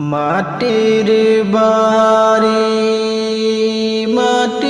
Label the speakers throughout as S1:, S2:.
S1: মাটির বাড়ি মাটির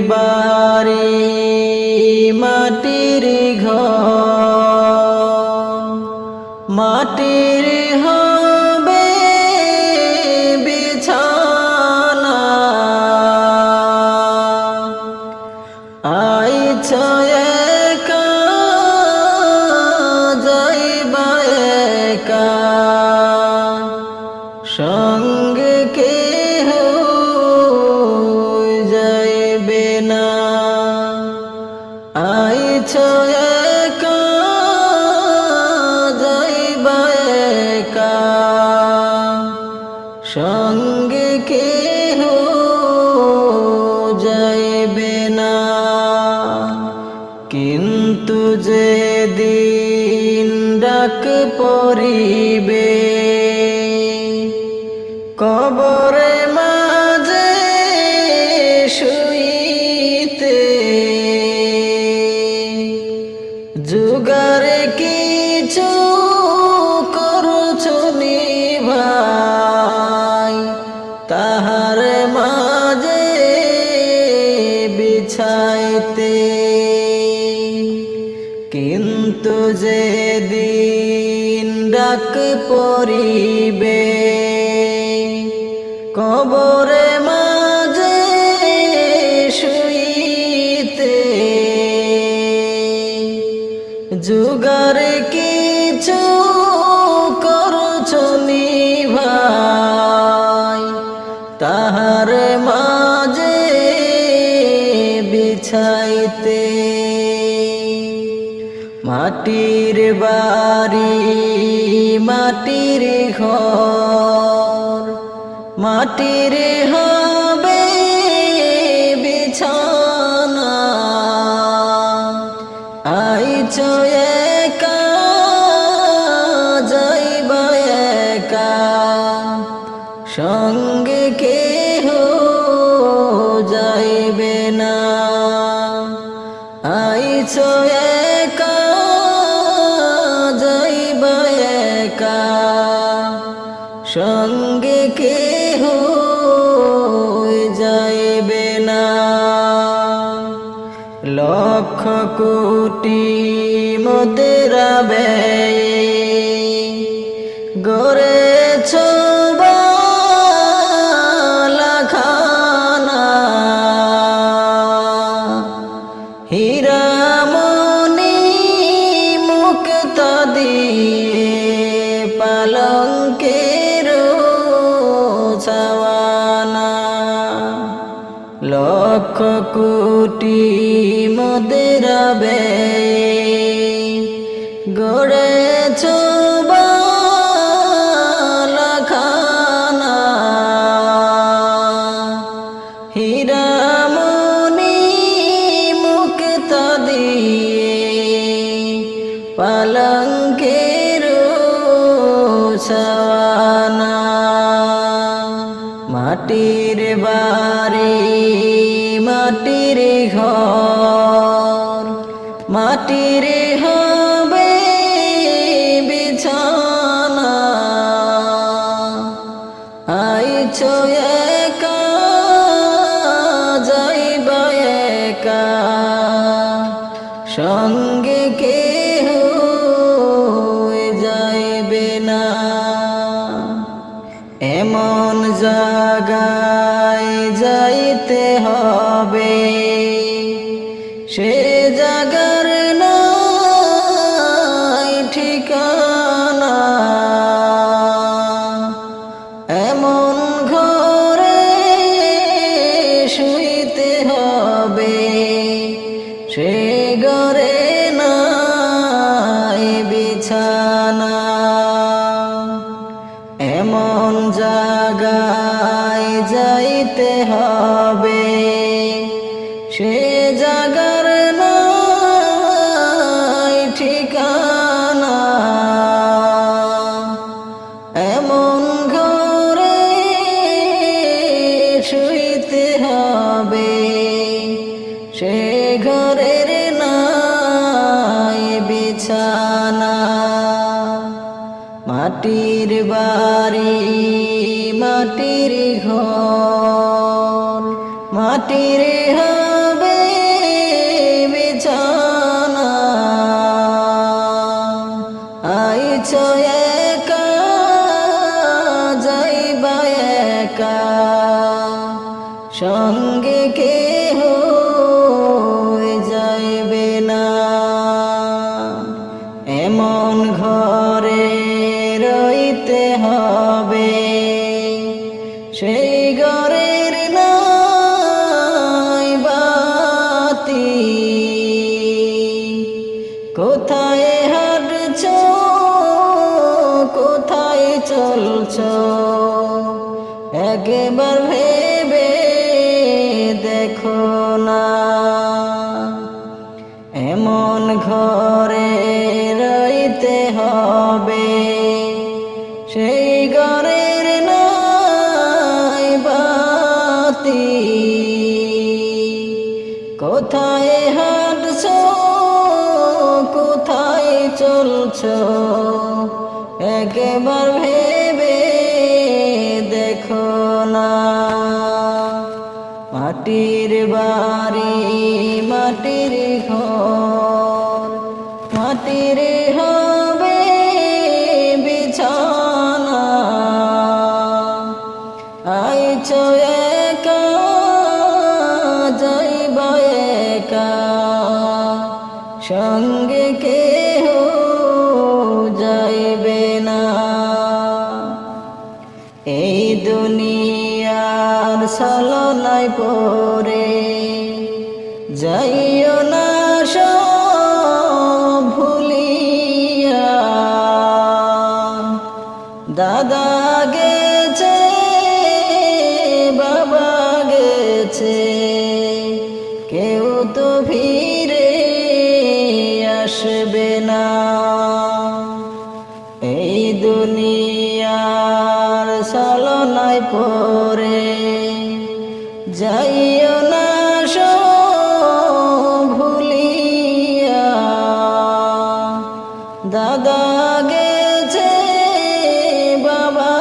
S1: মাটির বাড়ি সঙ্গে কেহ কিন্তু যে দিন ডাক পরিবে কবরে মাটির বাড়ি, মাটির ঘর। মাটির হবে বিছানা। আইছ একা, যাইবা একা। সঙ্গে কেহ যাইবে না। আইছ একা একা সঙ্গে কেহ যাইবে না। লক্ষ কোটি মতেরা ব্যয় গড়েছ ছাওয়ানা লক্ষ কোটি মোদেরা ব্যয় গড়েছ বালাখানা হীরামণি মুক্তা দিয়ে পালঙ্কের মাটির এমন জায়গায় যাইতে হবে। মাটির ঘর মাটির হবে বিছানা। আইছ একা যাইবা একা। সঙ্গে কেহ কোথায় হাঁটছ? কোথায় চলছ? একবার ভেবে দেখো না। এমন ঘরে রইতে হবে। সেই ঘরের নাই বাতি। কোথায় চলছ একবার ভেবে দেখো না। মাটির বাড়ি, মাটির ঘর, মাটির হবে বিছানা। আইছ একা, যাইবা একা। সঙ্গে কেহ ছলনায় পরে যাইও না সব ভুলিয়া। দাদা গেছে, বাবা গেছে। কেউ তো ফিরে আসবে না। এই দুনিয়ার সালনায় পরে যাইও না ভুলিয়া। দাদা গেছে, বাবা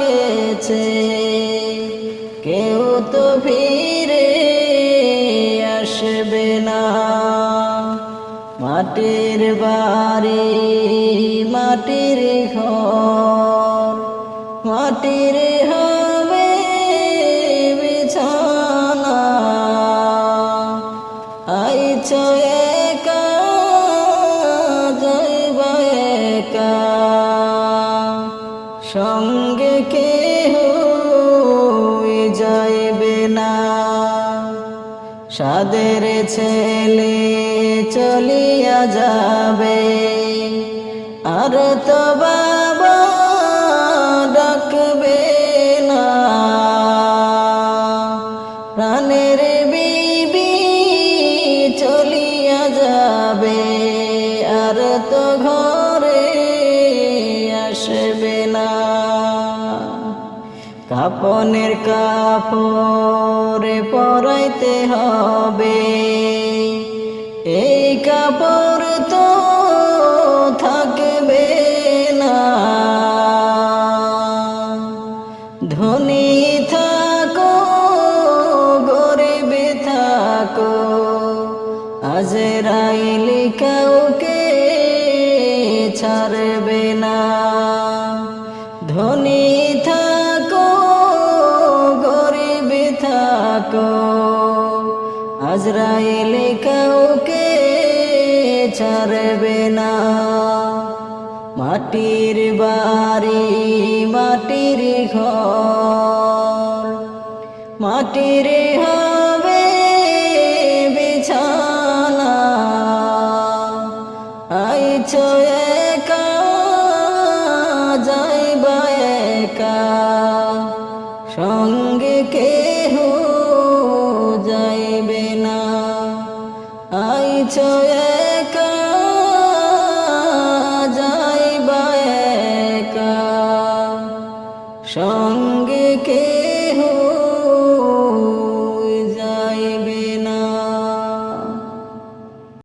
S1: গেছে, কেউ তো ফিরে আসবে না। মাটির বাড়ি, মাটির ঘর, মাটির একা সঙ্গে কেহ যাইবে না। সাদের ছেলে চলিয়া যাবে আর তো কাপনের কাপড়ে পরাইতে হবে। এই কাপড় তো আজরাইলি কাউকে ছাড়বে না। মাটির বাড়ি মাটির ঘর মাটির হবে আইছ